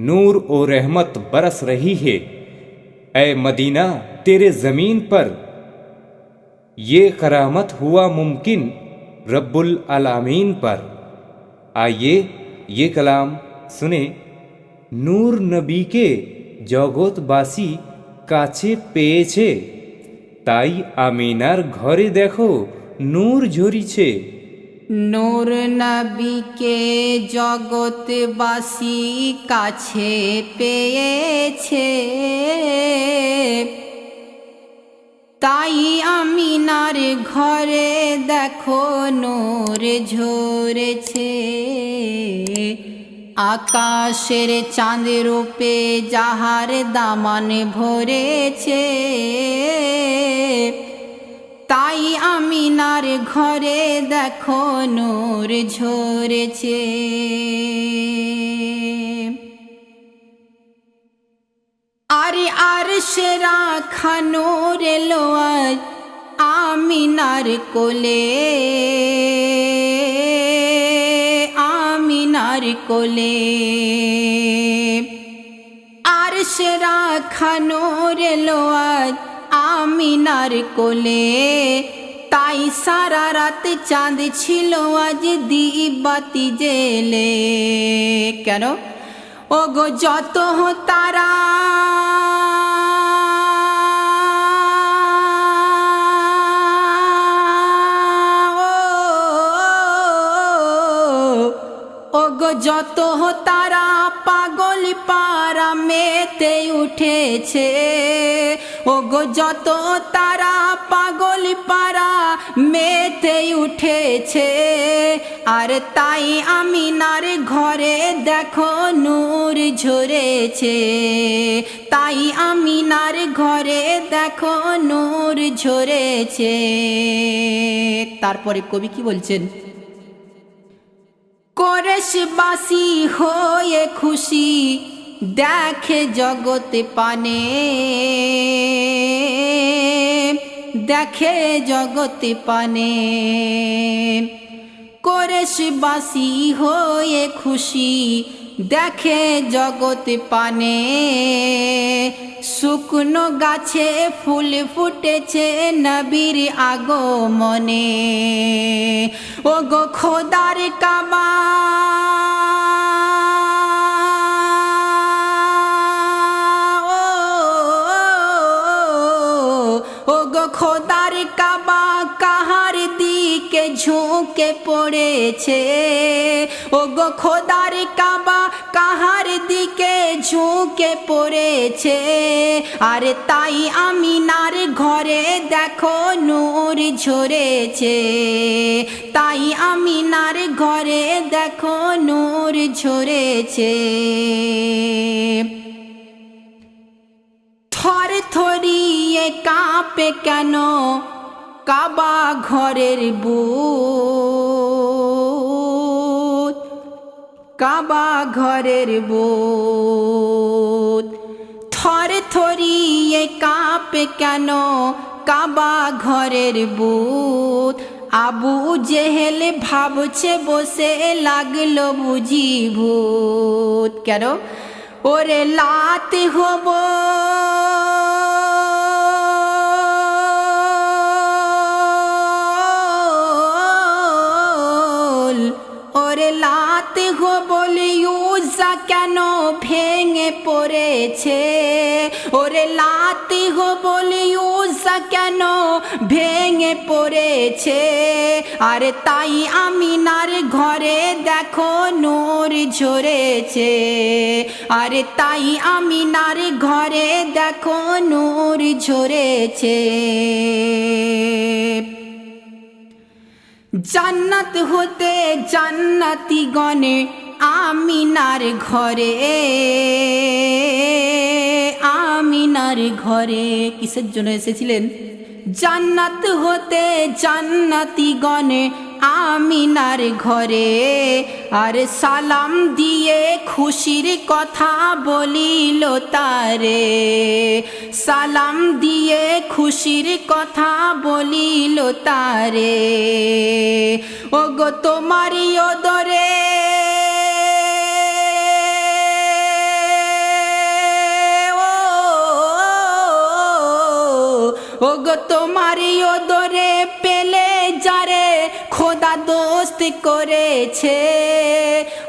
नूर और रहमत बरस रही है ए मदीना तेरे ज़मीन पर ये करामत हुआ मुमकिन रब्बुल आलामीन पर आइए ये कलाम सुने নূর নবীকে জগৎবাসী কাছে পেয়েছে তাই আমিনার ঘরে দেখো নূর ঝরিছে নূর নবীকে জগৎবাসী কাছে পেয়েছে। তাই আমি আমিনার ঘরে দেখো নূর ঝরেছে। আকাশের চাঁদ রূপে যাহার দামান ভরেছে। তাই আমিনার ঘরে দেখো নূর ঝরেছে। আরে আর সেরা খানোর এলো আজ আমিনার কোলে। আমিনার কোলে। আর সেরা খানোর আজ আমিনার কোলে। তাই সারা রাত চাঁদ ছিল আজ দিবাতি জেলে। কেন? ও গো যত তারা ও গো যত তারা পাগল পারা মেতে উঠেছে। ও গো যত তারা পাগল পারা মেতে উঠেছে। আর তাই আমি আমিনার ঘরে দেখো নূর ঝরেছে। তাই আমি আমিনার ঘরে দেখো নূর ঝরেছে। তারপরে কবি কি বলছেন? করেশবাসী হয়ে খুশি দেখে জগতে পানে, দেখে জগতে পানে। করেশবাসী হয়ে খুশি, দেখে জগতে পানে। শুকনো গাছে ফুল ফুটেছে নবীর আগমনে। ও গো খোদার কাবা কাবা কাহার দিকে ঝুঁকে পড়েছে? ও গো খোদার কাবা, কাহার দিকে ঝুঁকে পড়েছে? আর তাই আমিনার ঘরে দেখো নূর ঝরেছে। তাই আমিনার ঘরে দেখো নূর ঝরেছে। থর থরিয়ে কাঁপে কেন? কাবা ঘরের বুত, কাবা ঘরের বুত। থর থরিয়ে কাঁপে কেন কাবা ঘরের বুত? আবু জেহেল ভাবছে বসে লাগল বুঝি ভূত। কেন? ওরে লাত হব পড়েছে। ওরে লাতি হবল ইউজা কেন ভেঙে পড়েছে? আর তাই আমিনার ঘরে দেখো নূর ঝরেছে। আরে তাই আমিনার ঘরে দেখো নূর ঝরেছে। জান্নাত হতে জান্নাতি গণে আমিনার ঘরে আমিনার ঘরে কিসের জন্য এসেছিলেন? জান্নাত হতে জান্নাতি গণে আমিনার ঘরে, আর সালাম দিয়ে খুশির কথা বলিল তারে। সালাম দিয়ে খুশির কথা বলিল তারে। ও গো তোমারই ওদরে ওগো তোমারই ওদরে পেলে যারে খোদা দোস্ত করেছে।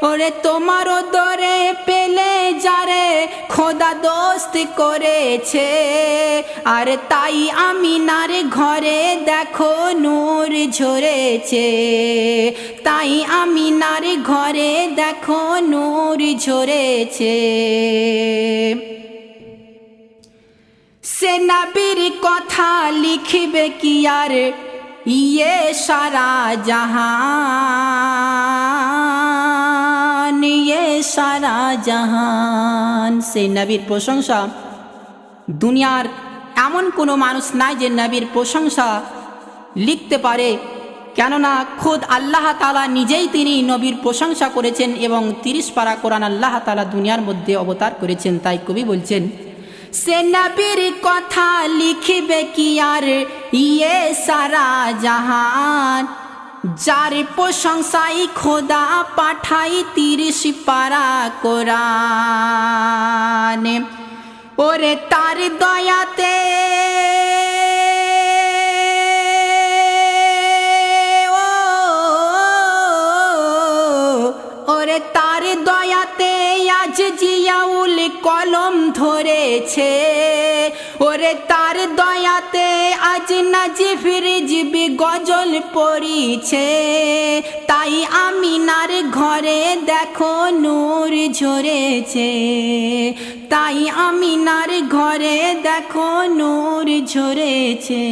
ওরে তোমার ওদরে পেলে যারে খোদা দোস্ত করেছে। আর তাই আমি নারে ঘরে দেখো নূর ঝরেছে। তাই আমি নারে ঘরে দেখো নূর ঝরেছে। সে নবীর কথা লিখবে কি আর? ইয়ে সারা জাহান ইয়ে সারা জাহান। সে নবীর প্রশংসা। দুনিয়ার এমন কোনো মানুষ নাই যে নবীর প্রশংসা লিখতে পারে। কেননা খোদ আল্লাহ তালা নিজেই তিনি নবীর প্রশংসা করেছেন এবং তিরিশ পারা কোরআন আল্লাহ তালা দুনিয়ার মধ্যে অবতার করেছেন, তাই কবি বলছেন সে নবীর কথা লিখবে কি আর? ইয়ে সারা জাহান। যার প্রশংসাই খোদা পাঠাই তিরিশ পারা কোরআন। ওরে তার দয়াতে ধরেছে ওরে তার দয়াতে আজ নাজিফির জিবি গজল পড়িছে। তাই আমিনার ঘরে দেখো নূর ঝরেছে। তাই আমিনার ঘরে দেখো নূর ঝরেছে।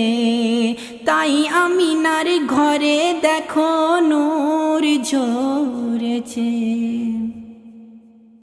তাই আমিনার ঘরে দেখো নূর ঝরেছে।